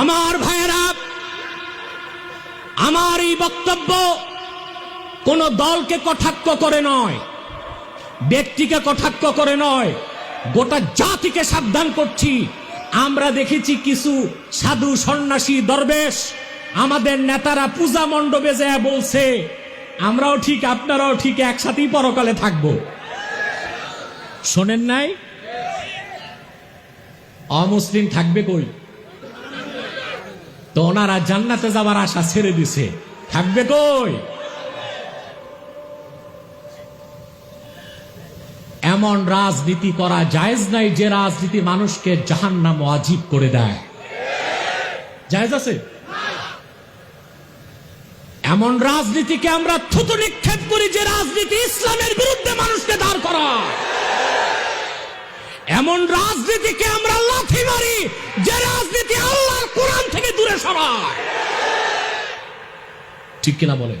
আমার ভাইয়েরা, আমার এই বক্তব্য কোন দলকে কটাক্ষ করে নয়, ব্যক্তিকে কটাক্ষ করে নয়, গোটা জাতিকে সাবধান করছি। আমরা দেখেছি কিছু সাধু সন্ন্যাসী দরবেশ আমাদের নেতারা পূজা মণ্ডপে যায় বলছে, আমরাও ঠিক, আপনারাও ঠিক, একসাথেই পরকালে থাকব। শোনেন নাই? অমুসলিম থাকবে কই? তো ওনারা জান্নাতে যাবার আশা ছেড়ে দিছে। থাকবে কই? এমন রাজনীতি করা জায়েজ নাই যে রাজনীতি মানুষকে জাহান্নাম ওয়াজিব করে দেয়। জায়েজ আছে? এমন রাজনীতিকে আমরা থুতু নিক্ষেপ করি যে রাজনীতি ইসলামের বিরুদ্ধে মানুষকে দাঁড় করা এমন রাজনীতিকে আমরা ঠিক কিনা বলেন?